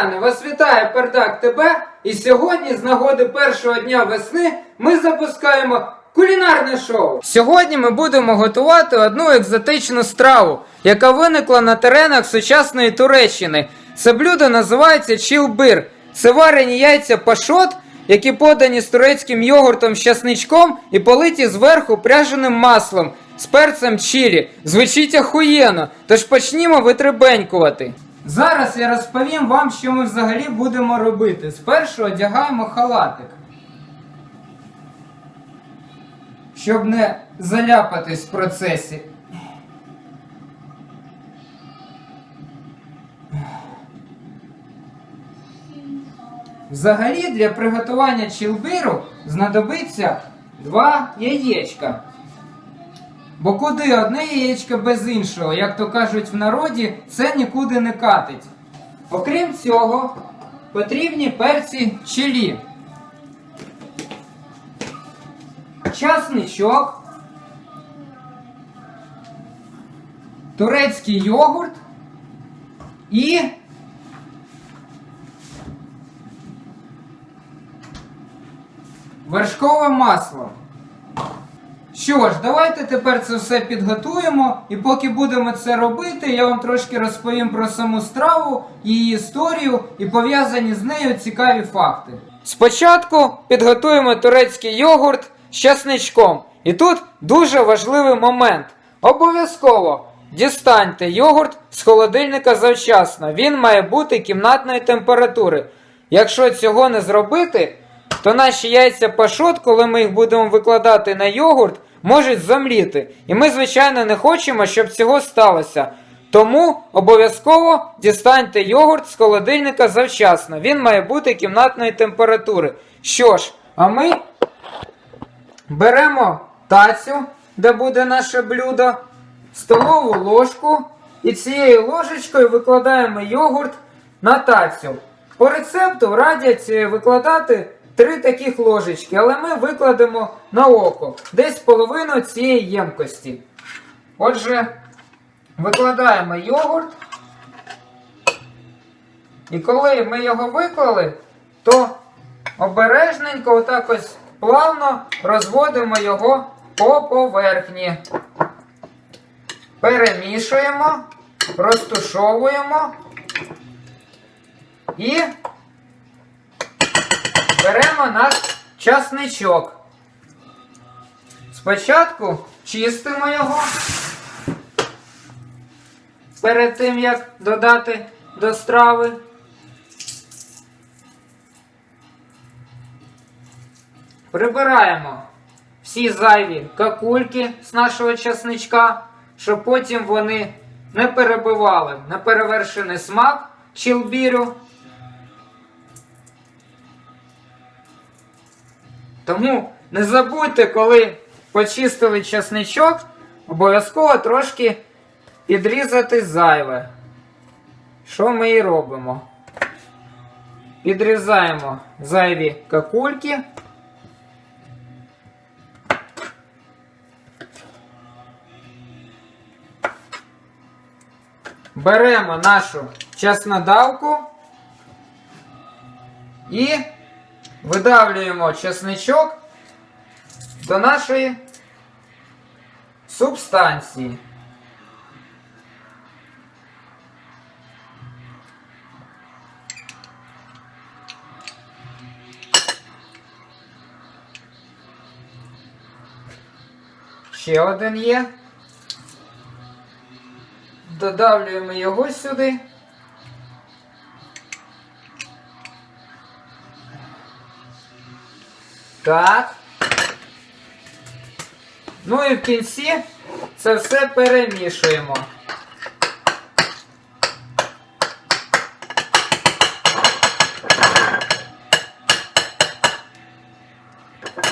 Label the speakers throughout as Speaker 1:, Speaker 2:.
Speaker 1: Громадяни, вас вітає Пердак ТБ. І сьогодні, з нагоди першого дня весни, ми запускаємо кулінарне шоу. Сьогодні ми будемо готувати одну екзотичну страву, яка виникла на теренах сучасної Туреччини. Це блюдо називається чілбир. Це варені яйця пашот, які подані з турецьким йогуртом з часничком і политі зверху пряженим маслом з перцем чилі. Звучить ахуєнно, тож почнімо витребенькувати. Зараз я розповім вам, що ми взагалі будемо робити. Спершу одягаємо халатик. Щоб не заляпатись в процесі. Взагалі для приготування чілбиру знадобиться два яєчка. Бо куди одне яєчко без іншого, як то кажуть в народі, це нікуди не катить. Окрім цього, потрібні перці чилі, часничок, турецький йогурт і вершкове масло. Що ж, давайте тепер це все підготуємо, і поки будемо це робити, я вам трошки розповім про саму страву, її історію і пов'язані з нею цікаві факти. Спочатку підготуємо турецький йогурт з часничком. І тут дуже важливий момент. Обов'язково дістаньте йогурт з холодильника завчасно. Він має бути кімнатної температури. Якщо цього не зробити, то наші яйця пашот, коли ми їх будемо викладати на йогурт, можуть замліти. І ми, звичайно, не хочемо, щоб цього сталося. Тому обов'язково дістаньте йогурт з холодильника завчасно. Він має бути кімнатної температури. Що ж, а ми беремо тацю, де буде наше блюдо, столову ложку і цією ложечкою викладаємо йогурт на тацю. По рецепту радять е, викладати три таких ложечки, але ми викладемо на око десь половину цієї ємкості. Отже, викладаємо йогурт. І коли ми його виклали, то обережненько, отак ось плавно розводимо його по поверхні. Перемішуємо, розтушовуємо і беремо наш часничок. Спочатку чистимо його перед тим, як додати до страви. Прибираємо всі зайві какульки з нашого часничка, щоб потім вони не перебивали на перевершений смак чилбіру. Тому не забудьте, коли почистили часничок, обов'язково трошки підрізати зайве. Що ми і робимо? Підрізаємо зайві какульки. Беремо нашу чеснодавку і видавлюємо чесничок до нашої субстанції. Ще один є. Додавлюємо його сюди. Так. Ну і в кінці це все перемішуємо.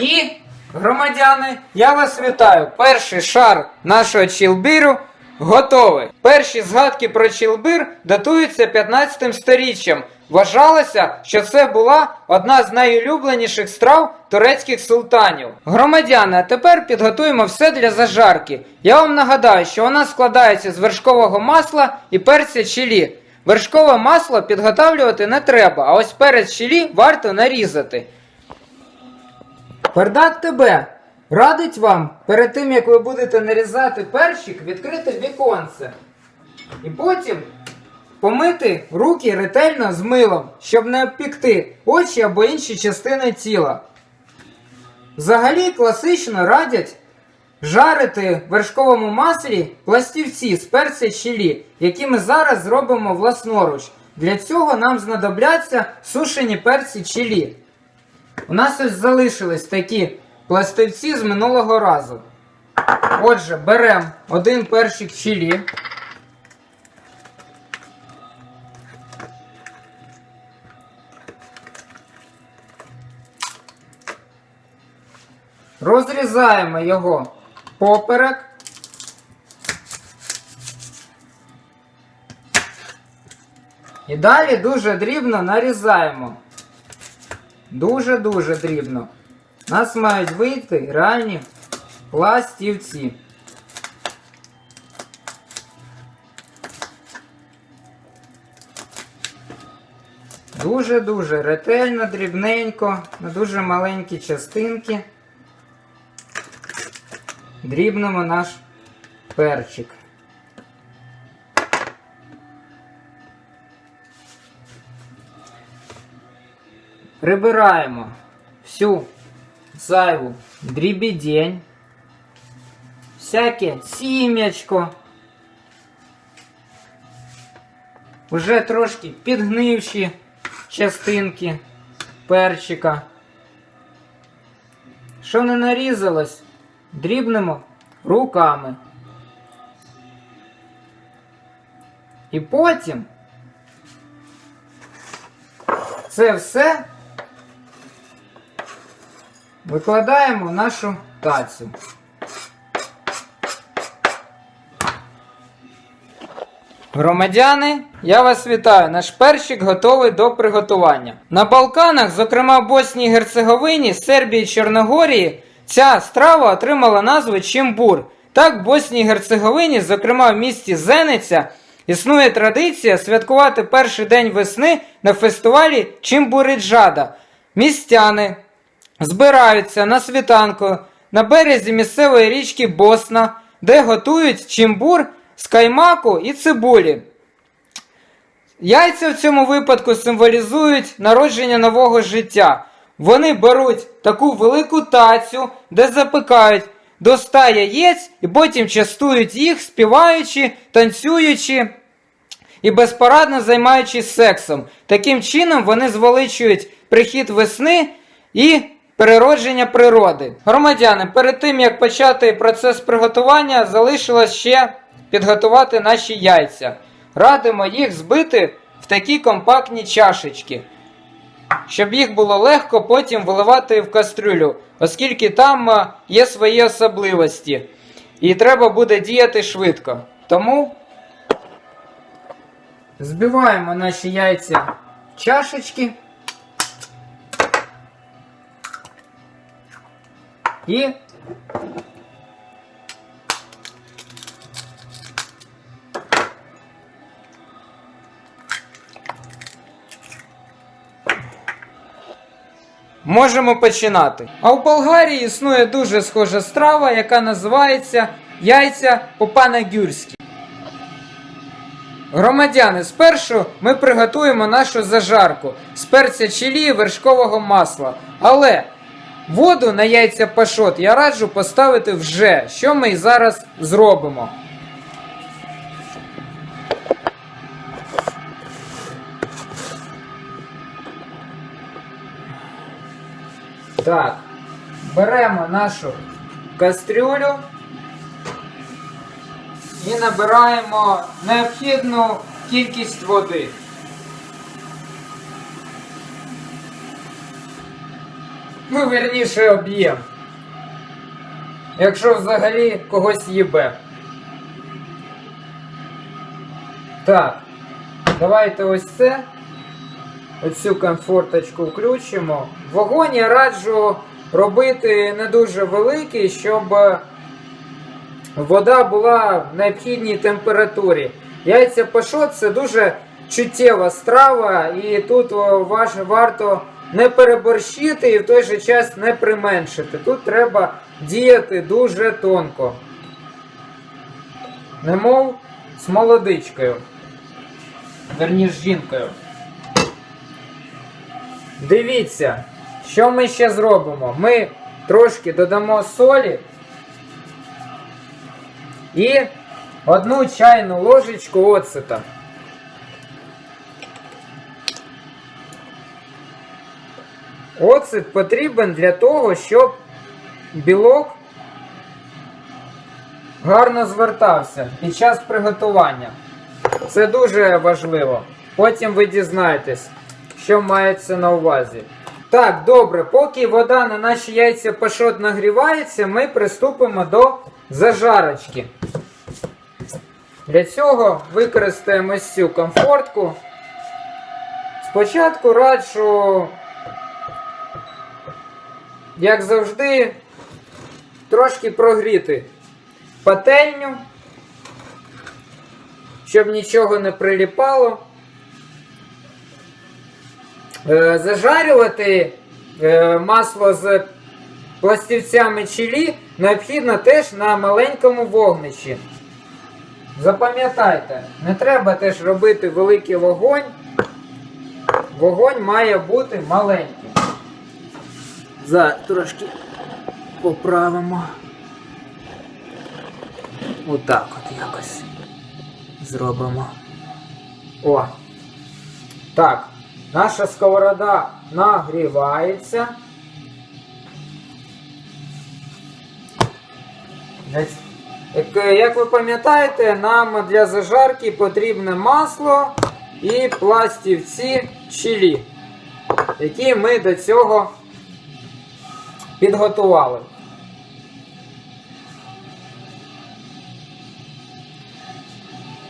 Speaker 1: І, громадяни, я вас вітаю. Перший шар нашого чілбіру готовий. Перші згадки про чілбир датуються 15 сторіччям. Вважалося, що це була одна з найулюбленіших страв турецьких султанів. Громадяни, а тепер підготуємо все для зажарки. Я вам нагадаю, що вона складається з вершкового масла і перця чилі. Вершкове масло підготавлювати не треба, а ось перець чилі варто нарізати. Пердак тебе радить вам перед тим, як ви будете нарізати перчик, відкрити віконце. І потім помити руки ретельно з милом, щоб не обпікти очі або інші частини тіла. Взагалі класично радять жарити в вершковому маслі пластівці з перця чилі, які ми зараз зробимо власноруч. Для цього нам знадобляться сушені перці чилі. У нас ось залишились такі пластивці з минулого разу. Отже, беремо один перчик чилі. Розрізаємо його поперек. І далі дуже дрібно нарізаємо. Дуже-дуже дрібно. У нас мають вийти реальні пластівці. Дуже-дуже ретельно, дрібненько, на дуже маленькі частинки. Дрібнемо наш перчик. Прибираємо всю зайву дрібідень, всяке сім'ячко, уже трошки підгнивші частинки перчика. Що не нарізалось, дрібнемо руками. І потім це все викладаємо в нашу тацю. Громадяни, я вас вітаю. Наш перчик готовий до приготування. На Балканах, зокрема в Боснії і Герцеговині, Сербії і Чорногорії, ця страва отримала назву чимбур. Так, в Боснії і Герцеговині, зокрема в місті Зениця, існує традиція святкувати перший день весни на фестивалі Чимбуриджада. Містяни збираються на світанку на березі місцевої річки Босна, де готують чимбур з каймаку і цибулі. Яйця в цьому випадку символізують народження нового життя. Вони беруть таку велику тацю, де запекають до ста яєць і потім частують їх, співаючи, танцюючи і безпорадно займаючись сексом. Таким чином вони звеличують прихід весни і переродження природи. Громадяни, перед тим як почати процес приготування, залишилось ще підготувати наші яйця. Радимо їх збити в такі компактні чашечки, щоб їх було легко потім виливати в кастрюлю, оскільки там е, є свої особливості. І треба буде діяти швидко. Тому збиваємо наші яйця в чашечки. І можемо починати. А в Болгарії існує дуже схожа страва, яка називається яйця по-панагюрськи. Громадяни, спершу ми приготуємо нашу зажарку з перця чилі і вершкового масла. Але воду на яйця пашот я раджу поставити вже, що ми і зараз зробимо. Так, беремо нашу кастрюлю і набираємо необхідну кількість води. Ну, вірніше об'єм. Якщо взагалі когось їбе. Так, давайте ось це. Оцю комфорточку включимо. Вогонь я раджу робити не дуже великий, щоб е, вода була в необхідній температурі. Яйця пашот це дуже чуттєва страва, і тут ваш, варто не переборщити і в той же час не применшити. Тут треба діяти дуже тонко. Немов з молодичкою. Верніше з жінкою. Дивіться, що ми ще зробимо. Ми трошки додамо солі і одну чайну ложечку оцета. Оцет потрібен для того, щоб білок гарно звертався під час приготування. Це дуже важливо. Потім ви дізнаєтесь, що мається на увазі. Так, добре, поки вода на наші яйця пашот нагрівається, ми приступимо до зажарочки. Для цього використаємо ось цю комфортку. Спочатку раджу, як завжди, трошки прогріти пательню, щоб нічого не приліпало. Е, Зажарювати е, масло з пластівцями чилі необхідно теж на маленькому вогнищі. Запам'ятайте, не треба теж робити великий вогонь. Вогонь має бути маленький. За трошки поправимо. Отак от якось зробимо. О. Так, наша сковорода нагрівається. Е, як ви пам'ятаєте, нам для зажарки потрібне масло і пластівці чилі, які ми до цього підготували.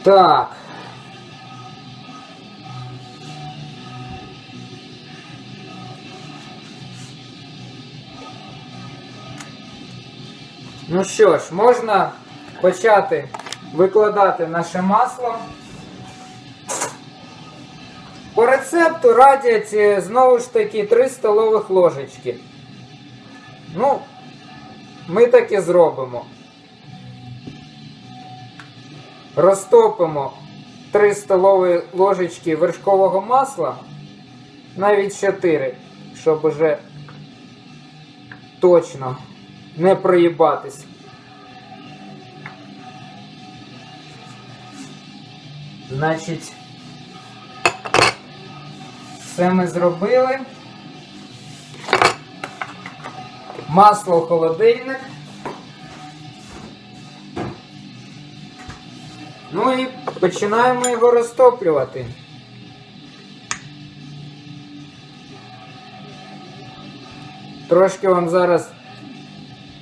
Speaker 1: Так. Ну що ж, можна почати викладати наше масло. По рецепту радять е, знову ж таки 3 столових ложечки. Ну, ми так і зробимо. Розтопимо 3 столові ложечки вершкового масла, навіть 4, щоб уже точно не проїбатись. Значить, все ми зробили. Масло в холодильник. Ну і починаємо його розтоплювати. Трошки вам зараз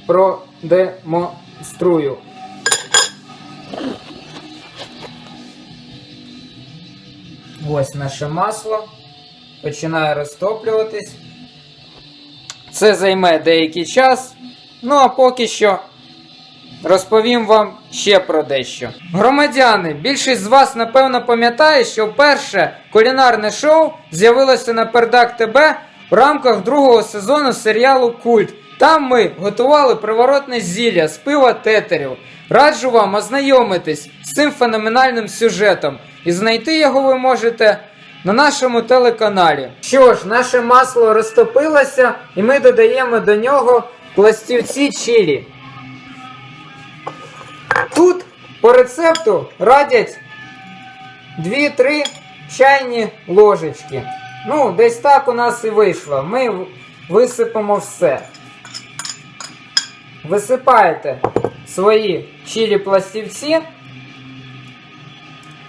Speaker 1: продемонструю. Ось наше масло. Починає розтоплюватись. Це займе деякий час. Ну а поки що розповім вам ще про дещо. Громадяни, більшість з вас напевно пам'ятає, що вперше кулінарне шоу з'явилося на Пердак ТБ в рамках другого сезону серіалу Культ. Там ми готували приворотне зілля з пива тетерів. Раджу вам ознайомитись з цим феноменальним сюжетом, і знайти його ви можете на нашому телеканалі. Що ж, наше масло розтопилося, і ми додаємо до нього пластівці чилі. Тут по рецепту радять 2-3 чайні ложечки. Ну, десь так у нас і вийшло. Ми висипемо все. Висипаєте свої чилі пластівці,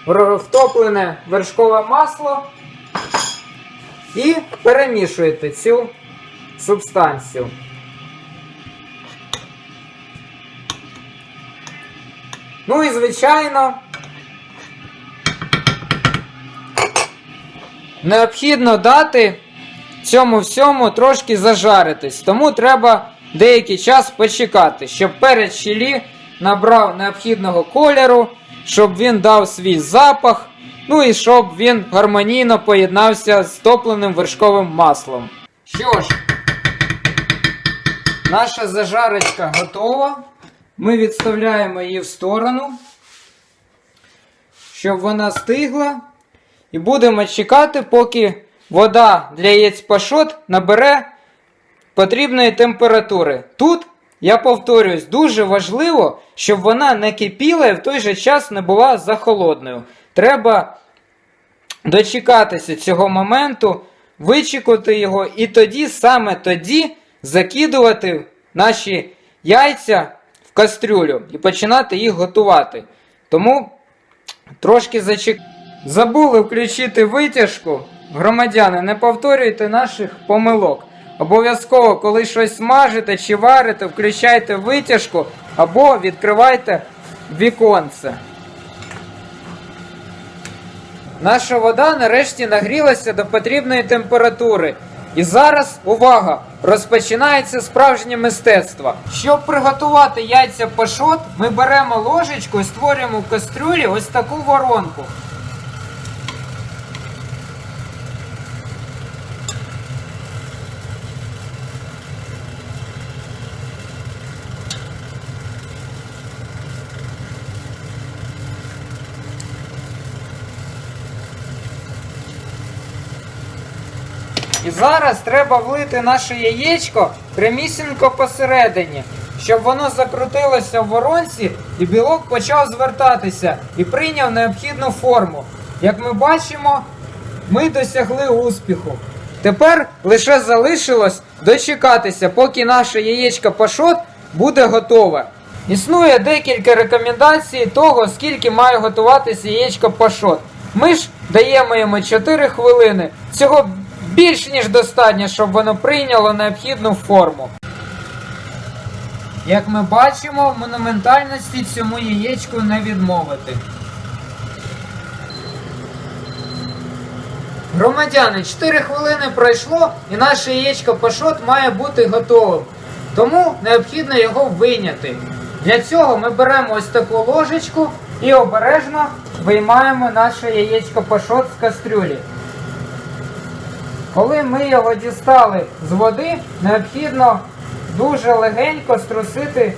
Speaker 1: втоплене вершкове масло і перемішуєте цю субстанцію. Ну і звичайно. Необхідно дати цьому всьому трошки зажаритись, тому треба деякий час почекати, щоб перець чилі набрав необхідного кольору, щоб він дав свій запах Ну і щоб він гармонійно поєднався з топленим вершковим маслом. Що ж, наша зажарочка готова. Ми відставляємо її в сторону, щоб вона стигла. І будемо чекати, поки вода для яєць пашот набере потрібної температури. Тут, я повторюсь, дуже важливо, щоб вона не кипіла і в той же час не була захолодною. Треба дочекатися цього моменту, вичекати його, і тоді, саме тоді, закидувати наші яйця в кастрюлю і починати їх готувати. Тому трошки зачек... Забули включити витяжку. Громадяни, не повторюйте наших помилок. Обов'язково, коли щось смажите чи варите, включайте витяжку або відкривайте віконце. Наша вода нарешті нагрілася до потрібної температури. І зараз, увага, розпочинається справжнє мистецтво. Щоб приготувати яйця пашот, ми беремо ложечку і створюємо в кастрюлі ось таку воронку. Зараз треба влити наше яєчко прямісінько посередині, щоб воно закрутилося в воронці і білок почав звертатися і прийняв необхідну форму. Як ми бачимо, ми досягли успіху. Тепер лише залишилось дочекатися, поки наше яєчко пашот буде готове. Існує декілька рекомендацій того, скільки має готуватися яєчко пашот. Ми ж даємо йому 4 хвилини. Цього більш ніж достатньо, щоб воно прийняло необхідну форму. Як ми бачимо, монументальності цьому яєчку не відмовити. Громадяни, 4 хвилини пройшло і наше яєчко пашот має бути готовим. Тому необхідно його вийняти. Для цього ми беремо ось таку ложечку і обережно виймаємо наше яєчко пашот з кастрюлі. Коли ми його дістали з води, необхідно дуже легенько струсити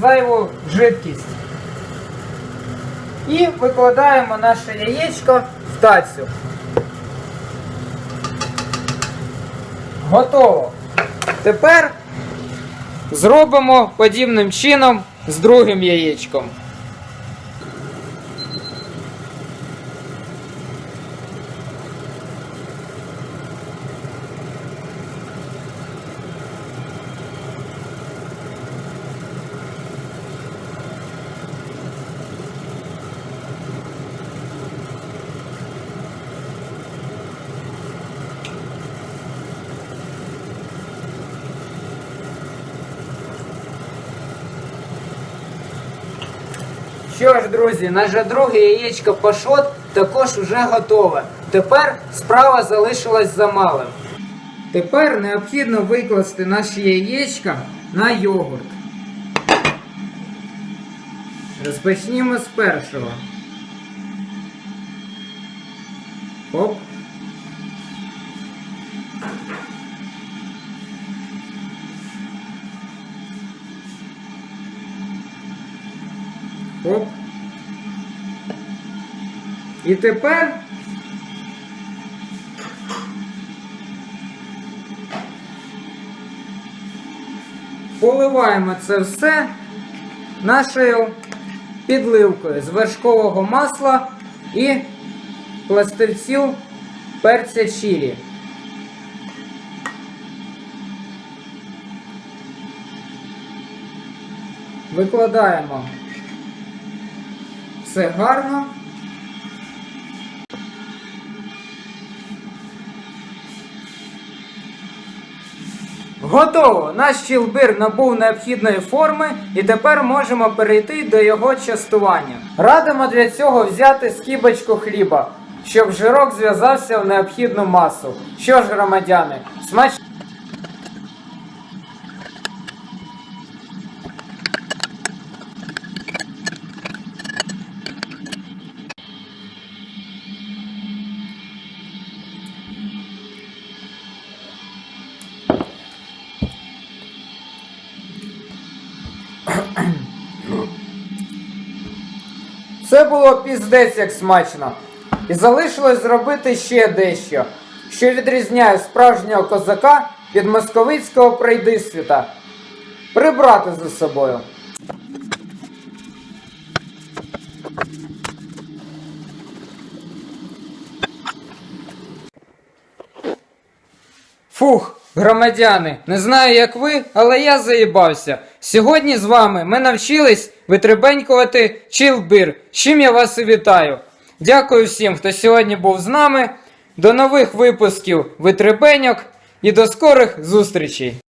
Speaker 1: зайву жидкість. І викладаємо наше яєчко в тацю. Готово. Тепер зробимо подібним чином з другим яєчком. Що ж, друзі, наше друге яєчко пашот також вже готове. Тепер справа залишилась за малим. Тепер необхідно викласти наші яєчка на йогурт. Розпочнімо з першого. Оп. Оп. І тепер поливаємо це все нашою підливкою з вершкового масла і пластирців перця чилі. Викладаємо все гарно. Готово! Наш чілбир набув необхідної форми і тепер можемо перейти до його частування. Радимо для цього взяти скибочку хліба, щоб жирок зв'язався в необхідну масу. Що ж, громадяни, смач... було піздець як смачно. І залишилось зробити ще дещо, що відрізняє справжнього козака від московицького пройдисвіта. Прибрати за собою. Фух, громадяни, не знаю як ви, але я заїбався. Сьогодні з вами ми навчились витребенькувати чилбір, з чим я вас і вітаю. Дякую всім, хто сьогодні був з нами. До нових випусків витребеньок і до скорих зустрічей.